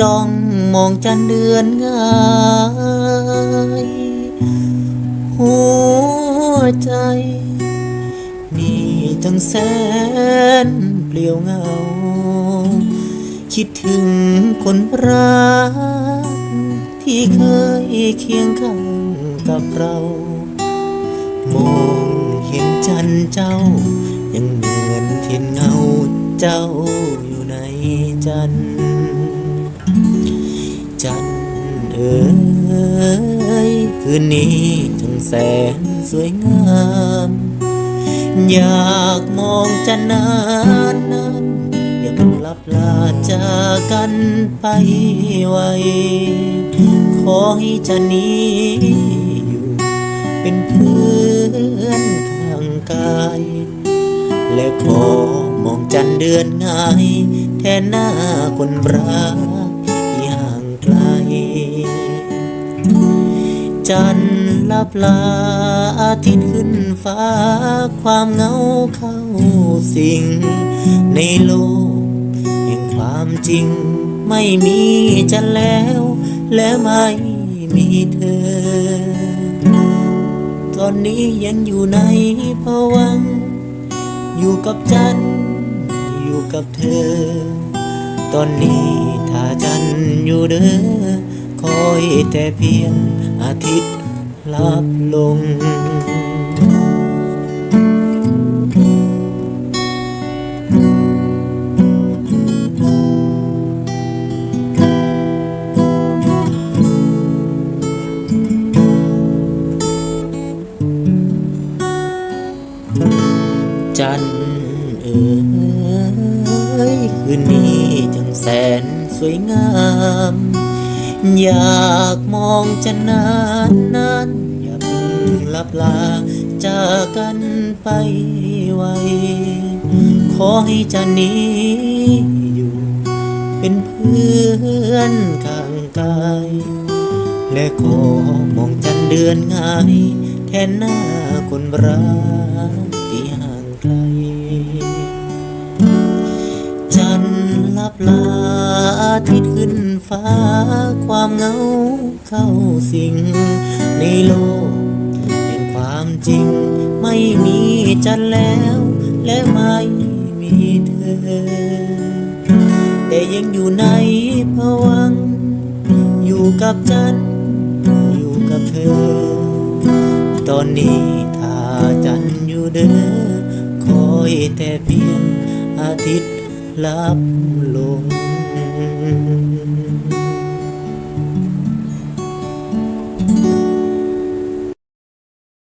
จ้องมองจันเดือนง่ายหัวใจ นี่จังแสนเปลี่ยวเงา คิดถึงคนรัก ที่เคยเคียงข้างกับเรามองเห็นจันเจ้า ยังเหมือนเห็นเงาเจ้าอยู่ในจันจั เอ๋ยคืนนี้จังแสนสวยงาม อยากมองจันนานนานอย่าเพิ่งลับลาจากกันไปไวขอให้จันนี้อยู่เป็นเพื่อนข้างกาย และขอมองจันเดือนง่าย แทนหน้าคนรัก จันทร์ลับลาอาทิตย์ขึ้นฟ้า ความเหงาเข้าสิง ในโลกแห่งความจริง ไม่มีจันแล้ว และไม่มีเธอ ตอนนี้ยังอยู่ในภวัง อยู่กับจันอยู่กับเธอ ตอนนี้ถ้าจันอยู่เด้อคอยแต่เพียง อาทิตย์ลับลง จันทร์เอ๋ยคืนนี้จังแสนสวยงาม อยากมองจันนานนานอย่าเพิ่งลับลาจากกันไปไวขอให้จันนี้อยู่ เป็นเพื่อนข้างกาย และขอมองจันเดือนง่ายแทนหน้าคนรักที่ห่างไกล จันลับลาอาทิตย์ ฟ้าความเหงาเข้าสิง ในโลกแห่งความจริง ไม่มีจันแล้ว และไม่มีเธอ แต่ยังอยู่ในภวัง อยู่กับจันอยู่กับเธอ ตอนนี้ถ้าจันอยู่เด้อคอยแต่เพียงอาทิตย์ลับลง Amen.